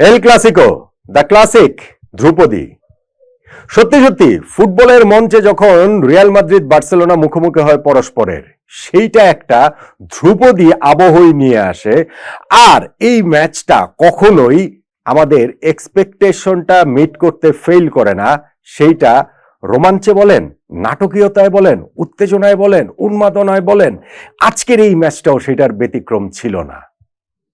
El Clasico the classic ধ্রুপদী সত্যি সত্যি, ফুটবলের মঞ্চে যখন রিয়াল মাদ্রিদ বার্সেলোনা মুখোমুখি হয় পরস্পরের, সেইটা একটা ধ্রুপদী আবহই নিয়ে আসে। আর এই ম্যাচটা কখনোই আমাদের এক্সপেকটেশনটা মিট করতে ফেল করে না। সেইটা রোমাঞ্চে বলেন, নাটকীয়তায় বলেন, উত্তেজনায় বলেন, উন্মাদনায় বলেন, আজকের এই ম্যাচটাও সেটার ব্যতিক্রম ছিল না।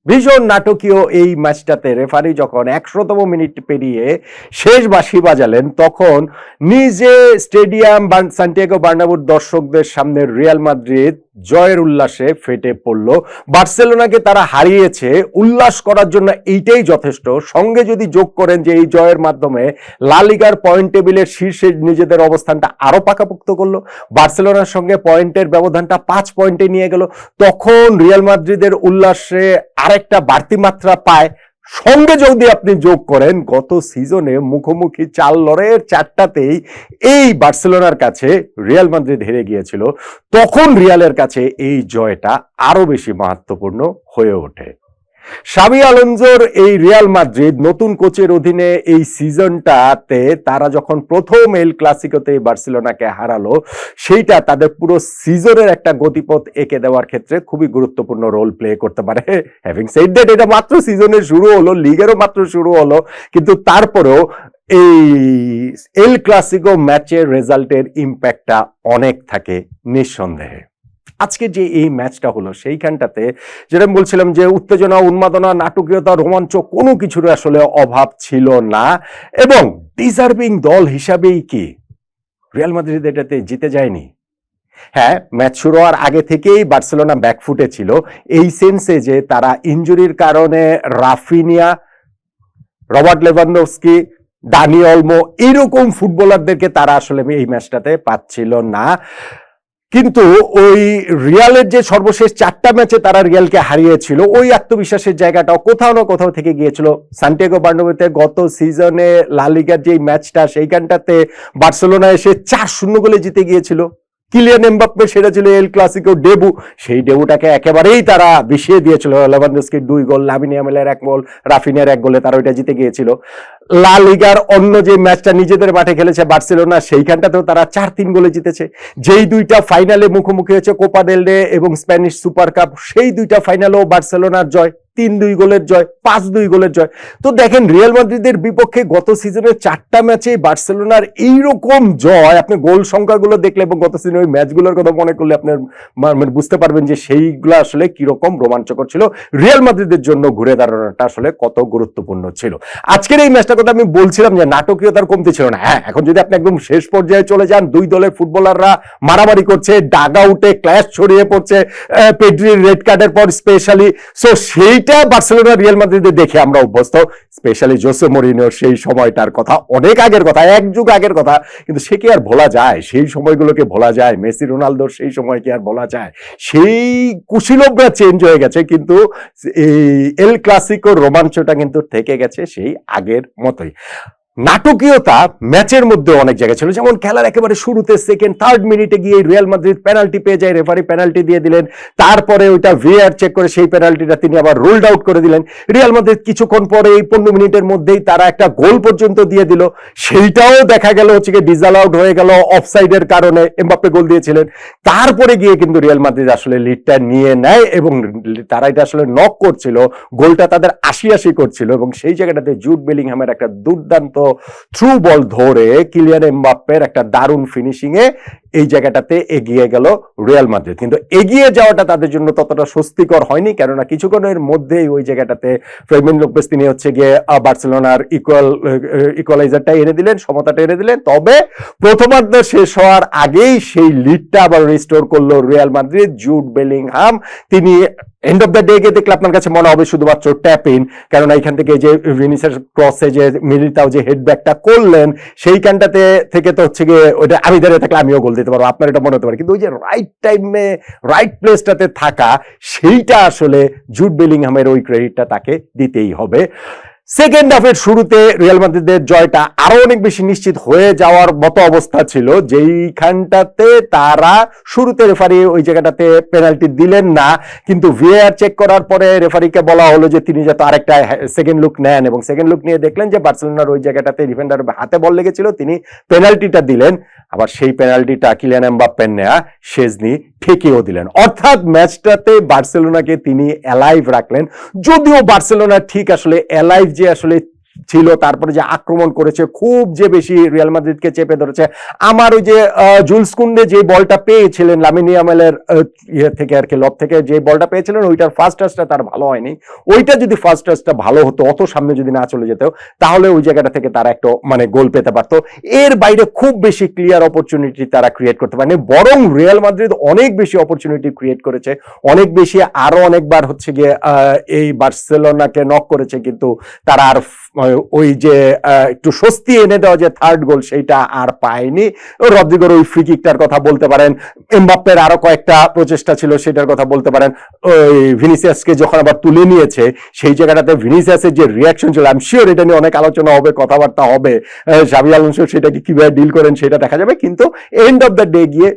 ভীষণ নাটকীয় এই ম্যাচটাতে রেফারি যখন একশোতম মিনিট পেরিয়ে শেষ বাঁশি বাজালেন, তখন নিজে স্টেডিয়াম সান্টিয়াগো বার্নাবুর দর্শকদের সামনে রিয়াল মাদ্রিদ জয়ের উল্লাসে ফেটে পড়ল। বার্সেলোনাকে তারা হারিয়েছে। উল্লাস করার জন্য এইটাই যথেষ্ট। সঙ্গে যদি যোগ করেন যে এই জয়ের মাধ্যমে লালিগার পয়েন্ট টেবিলের শীর্ষে নিজেদের অবস্থানটা আরও পাকাপোক্ত করল। বার্সেলোনার সঙ্গে পয়েন্টের ব্যবধানটা পাঁচ পয়েন্টে নিয়ে গেল। তখন রিয়াল মাদ্রিদের উল্লাসে আরেকটা বাড়তি মাত্রা পায় সঙ্গে যদি আপনি যোগ করেন, গত সিজনে মুখোমুখি চার লড়াইয়ের চারটাতেই এই বার্সেলোনার কাছে রিয়াল মাদ্রিদ হেরে গিয়েছিল, তখন রিয়ালের কাছে এই জয়টা আরও বেশি মাহাত্মপূর্ণ হয়ে ওঠে। সাবি আলonsoর এই রিয়াল মাদ্রিদ নতুন কোচের অধীনে এই সিজনটাতে তারা যখন প্রথম এল ক্লাসিকোতে বার্সেলোনাকে হারালো, সেইটা তাদের পুরো সিজনের একটা গতিপথ এঁকে দেওয়ার ক্ষেত্রে খুবই গুরুত্বপূর্ণ রোল প্লে করতে পারে। হ্যাভিং সেড দ্যাট এটা মাত্র সিজনের শুরু হলো, লিগেরও মাত্র শুরু হলো, কিন্তু তারপরেও এই এল ক্লাসিকো ম্যাচের রেজাল্টের ইম্প্যাক্টটা অনেক থাকে নিঃসন্দেহে। আজকে যে এই ম্যাচটা হলো, সেইখানটাতে যেটা বলছিলাম যে উত্তেজনা, উন্মাদনা, নাটকীয়তা, রোমাঞ্চ কোনো কিছুর আসলে অভাব ছিল না। এবং ডিজার্ভিং দল হিসাবেই কি? রিয়াল মাদ্রিদ এটাতে জিতে যায়নি। হ্যাঁ ম্যাচ শুরু হওয়ার আগে থেকেই বার্সেলোনা ব্যাকফুটে ছিল। এই সেন্সে যে তারা ইনজুরির কারণে Raphinha, Robert Lewandowski Dani Olmo এইরকম ফুটবলারদেরকে তারা আসলে এই ম্যাচটাতে পাচ্ছিল না। কিন্তু ওই রিয়ালের যে সর্বশেষ চারটা ম্যাচে তারা রিয়ালকে হারিয়েছিল, ওই আত্মবিশ্বাসের জায়গাটাও কোথাও না কোথাও থেকে গিয়েছিল। সান্টিয়াগো বার্নোবেতে গত সিজনে লালিগার যে ম্যাচটা, সেইখানটাতে বার্সেলোনা এসে চার শূন্য গোলে জিতে গিয়েছিল। কিলিয়ান এমবাপ্পে সেটা ছিল এল ক্লাসিকো ডেবু সেই ডেবুটাকে একেবারেই তারা বিষিয়ে দিয়েছিল। লেভানডস্কির দুই গোল লামিনী আমেলের এক গোল রাফিনের এক গোলে তারা ওইটা জিতে গিয়েছিল। লা লিগার অন্য যে ম্যাচটা নিজেদের মাঠে খেলেছে বার্সেলোনা, সেইখানটাতেও তারা চার তিন গোলে জিতেছে। যেই দুইটা ফাইনালে মুখোমুখি হয়েছে কোপা দেল রে এবং স্প্যানিশ সুপার কাপ সেই দুইটা ফাইনালেও বার্সেলোনার জয়। তিন দুই গোলের জয় পাঁচ দুই গোলের জয়। তো দেখেন, রিয়াল মাদ্রিদের বিপক্ষে গত সিজনের চারটা ম্যাচে বার্সেলোনার এইরকম জয়, আপনি গোল সংখ্যাগুলো দেখলে এবং গত সিজনের ওই ম্যাচগুলোর কথা মনে করলে আপনার মানে বুঝতে পারবেন যে সেইগুলো আসলে কীরকম রোমাঞ্চকর ছিল। রিয়াল মাদ্রিদের জন্য ঘুরে দাঁড়ানোটা আসলে কত গুরুত্বপূর্ণ ছিল। আজকের এই ম্যাচটার কথা আমি বলছিলাম যে নাটকীয়তার কমতি ছিল না। হ্যাঁ এখন যদি আপনি একদম শেষ পর্যায়ে চলে যান, দুই দলের ফুটবলাররা মারামারি করছে, ডাগ আউটে ক্ল্যাশ ছড়িয়ে পড়ছে পেড্রির রেড কার্ডের পর স্পেশালি। সো সেইটা বার্সেলোনা, রিয়াল মাদ্রিদে দেখে আমরা অভ্যস্ত। স্পেশালি জোসে মরিনোর সেই সময়টার কথা, অনেক আগের কথা, এক যুগ আগের কথা। কিন্তু সে কি আর ভোলা যায়? সেই সময়গুলোকে ভোলা যায়, মেসি রোনালদোর সেই সময় কি আর বলা যায়? সেই কুশিলভরা চেঞ্জ হয়ে গেছে, কিন্তু এই এল ক্লাসিকোর রোমাঞ্চটা কিন্তু থেকে গেছে সেই আগের মতোই। নাটকীয়তা ম্যাচের মধ্যে অনেক জায়গায় ছিল। যেমন খেলার একেবারে শুরুতে সেকেন্ড থার্ড মিনিটে গিয়ে রিয়াল মাদ্রিদ পেনাল্টি পেয়ে যায় রেফারি পেনাল্টি দিয়ে দিলেন। তারপরে ওইটা ভিআর চেক করে সেই পেনাল্টিটা তিনি আবার রুলড আউট করে দিলেন। রিয়াল মাদ্রিদ কিছুক্ষণ পরে এই পনেরো মিনিটের মধ্যেই তারা একটা গোল পর্যন্ত দিয়ে দিল। সেইটাও দেখা গেল হচ্ছে গিয়ে ডিজাল আউট হয়ে গেল অফসাইডের কারণে এমবাপ্পে গোল দিয়েছিলেন। তারপরে গিয়ে কিন্তু রিয়াল মাদ্রিদ আসলে লিডটা নিয়ে নেয় এবং তারা এটা আসলে নক করছিল। গোলটা তাদের আশি আশি করছিল এবং সেই জায়গাটাতে জুট বেলিংহামের একটা দুর্দান্ত থ্রু বল ধরে কিলিয়ান এমবাপ্পের একটা দারুণ ফিনিশিং এ এই জায়গাটাতে এগিয়ে গেল রিয়াল মাদ্রিদ কিন্তু এগিয়ে যাওয়াটা তাদের জন্য ততটা স্বস্তিকর হয়নি, কেননা কিছুক্ষণের মধ্যেই ওই জায়গাটাতে ফ্রেমিন লোপেস তিনি হচ্ছে গিয়ে বার্সেলোনার ইকুয়াল ইকুয়ালাইজারটা এনে দিলেন, সমতাটা এনে দিলেন। তবে প্রথমার্ধ শেষ হওয়ার আগেই সেই লিডটা আবার রিস্টোর করল রিয়াল মাদ্রিদ জুট বেলিংহাম তিনি এন্ড অফ দ্য ডে গিয়ে দেখলে আপনার কাছে মনে হবে শুধুমাত্র ট্যাপ ইন কেননা এখান থেকে যে ভিনিসের ক্রসে যে মিলিটাও যে হেডব্যাকটা করলেন, সেইখানটাতে থেকে তো হচ্ছে গিয়ে ওইটা আমি দাঁড়িয়ে থাকলে আমিও গোল দিতে পারব, আপনার এটা মনে হতে পারে। কিন্তু ওই যে রাইট টাইমে রাইট প্লেসটাতে থাকা, সেইটা আসলে জুট বিলিংহামের ওই ক্রেডিটটা তাকে দিতেই হবে। সেকেন্ড হাফের শুরুতে রিয়াল মাদ্রিদের জয়টা আরও অনেক বেশি নিশ্চিত হয়ে যাওয়ার মতো অবস্থা ছিল, যেইখানটাতে তারা শুরুতে রেফারি ওই জায়গাটাতে পেনাল্টি দিলেন না। কিন্তু ভিএআর চেক করার পরে রেফারিকে বলা হলো যে তিনি যাতে আরেকটা সেকেন্ড লুক নেন এবং সেকেন্ড লুক নিয়ে দেখলেন যে বার্সেলোনার ওই জায়গাটাতে ডিফেন্ডার হাতে বল লেগেছিল, তিনি পেনাল্টিটা দিলেন। আবার সেই পেনাল্টিটা কিলিয়ান এমবাপ্পের নেয়া শেজনি ঠেকেও দিলেন। অর্থাৎ ম্যাচটাতে বার্সেলোনাকে তিনি অ্যালাইভ রাখলেন। যদিও বার্সেলোনা ঠিক আসলে অ্যালাইভ যে আসলে ছিল, তারপরে যে আক্রমণ করেছে, খুব যে বেশি রিয়াল মাদ্রিদকে চেপে ধরেছে। আমার ওই যে জুলস কুন্ডে যে বলটা পেয়েছিলেন লামিনিয়ামেলের ইয়ে থেকে আর কি, লব থেকে যে বলটা পেয়েছিলেন, ওইটার ফার্স্ট টাচটা তার ভালো হয়নি। ওইটা যদি ফার্স্ট টাচটা ভালো হতো, অত সামনে যদি না চলে যেত, তাহলে ওই জায়গাটা থেকে তারা একটা মানে গোল পেতে পারতো। এর বাইরে খুব বেশি ক্লিয়ার অপরচুনিটি তারা ক্রিয়েট করতে পারেনি, বরং রিয়াল মাদ্রিদ অনেক বেশি অপরচুনিটি ক্রিয়েট করেছে। অনেক বেশি আরও অনেকবার হচ্ছে গিয়ে এই বার্সেলোনাকে নক করেছে, কিন্তু তারা আর ওই যে একটু স্বস্তি এনে দেওয়া যে থার্ড গোল সেইটা আর পায়নি। রদ্রিগোর ওই ফ্রি কিকটার কথা বলতে পারেন। এমবাপ্পের আরও কয়েকটা প্রচেষ্টা ছিল সেটার কথা বলতে পারেন। ওই ভিনিসিয়াসকে যখন আবার তুলে নিয়েছে, সেই জায়গাটাতে ভিনিসিয়াসের যে রিয়াকশন ছিল আমি শিওর এটা নিয়ে অনেক আলোচনা হবে, কথাবার্তা হবে। জাভি আলোনসো সেটাকে কীভাবে ডিল করেন সেটা দেখা যাবে। কিন্তু এন্ড অফ দ্য ডে গিয়ে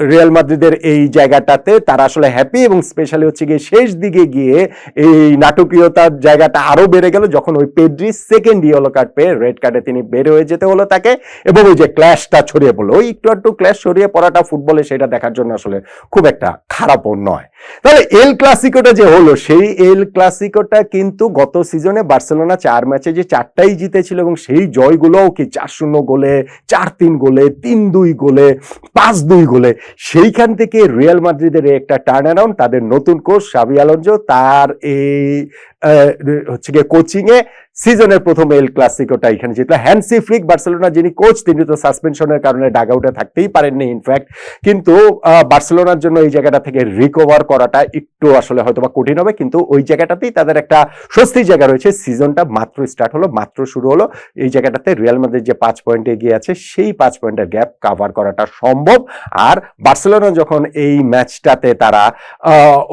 রিয়াল মাদ্রিদের এই জায়গাটাতে তারা আসলে হ্যাপি এবং স্পেশালি হচ্ছে গিয়ে শেষ দিকে গিয়ে এই নাটকীয়তার জায়গাটা আরও বেড়ে গেল যখন ওই পেড্রি সেকেন্ড ইয়েলো কার্ড পেয়ে রেড কার্ডে তিনি বের হয়ে যেতে হলো তাকে এবং ওই যে ক্ল্যাশটা ছড়িয়ে পড়ল। ওই একটু একটু ক্ল্যাশ ছড়িয়ে পড়াটা ফুটবলে সেটা দেখার জন্য আসলে খুব একটা খারাপও নয়। তাহলে এল ক্লাসিকোটা যে হলো, সেই এল ক্লাসিকোটা কিন্তু গত সিজনে বার্সেলোনা চার ম্যাচে যে চারটাই জিতেছিল এবং সেই জয়গুলোও কি চার শূন্য গোলে, চার তিন গোলে, তিন দুই গোলে, পাঁচ দুই গোলে, সেইখান থেকে রিয়াল মাদ্রিদের একটা টার্ন অ্যারাউন্ড তাদের নতুন কোচ সাবি আলোনজো তার এই হচ্ছে গিয়ে কোচিং এ সিজনের প্রথম এল ক্লাসিকোটা এখানে জিতলো। হ্যান্সি ফ্লিক বার্সেলোনা যিনি কোচ তিনি তো সাসপেনশনের কারণে ডাগ আউটে থাকতেই পারেননি ইনফ্যাক্ট কিন্তু বার্সেলোনার জন্য এই জায়গাটা থেকে রিকভার করাটা একটু আসলে হয়তো বা কঠিন হবে। কিন্তু ওই জায়গাটাতেই তাদের একটা স্বস্তির জায়গা রয়েছে। সিজনটা মাত্র স্টার্ট হলো, মাত্র শুরু হলো। এই জায়গাটাতে রিয়াল মাদ্রিদ যে পাঁচ পয়েন্টে এগিয়ে আছে, সেই পাঁচ পয়েন্টের গ্যাপ কাভার করাটা সম্ভব। আর বার্সেলোনা যখন এই ম্যাচটাতে তারা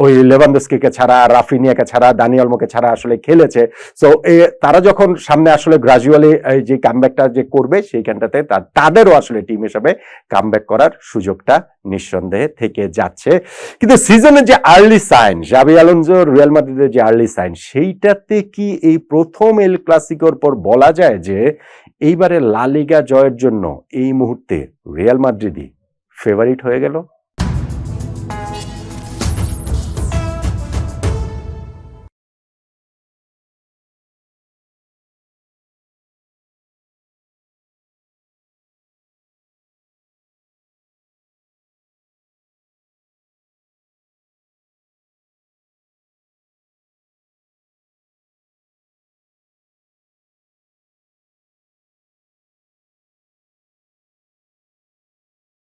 ওই লেভানদস্কিকে ছাড়া রাফিনিয়াকে ছাড়া দানিয়ালমোকে ছাড়া আসলে খেলেছে সো তারা যখন সামনে আসলে গ্রাজুয়ালি যে কামব্যাকটা যে করবে, সেইখানটাতে তাদেরও আসলে টিম হিসেবে কামব্যাক করার সুযোগটা নিঃসন্দেহে থেকে যাচ্ছে। কিন্তু সিজনের যে early sign Xabi Alonso Real মাদ্রিদের যে আর্লি সাইন সেইটাতে কি এই প্রথম এল ক্লাসিকোর পর বলা যায় যে, এইবারে লা লিগা জয়ের জন্য এই মুহূর্তে রিয়াল মাদ্রিদই ফেভারিট হয়ে গেল?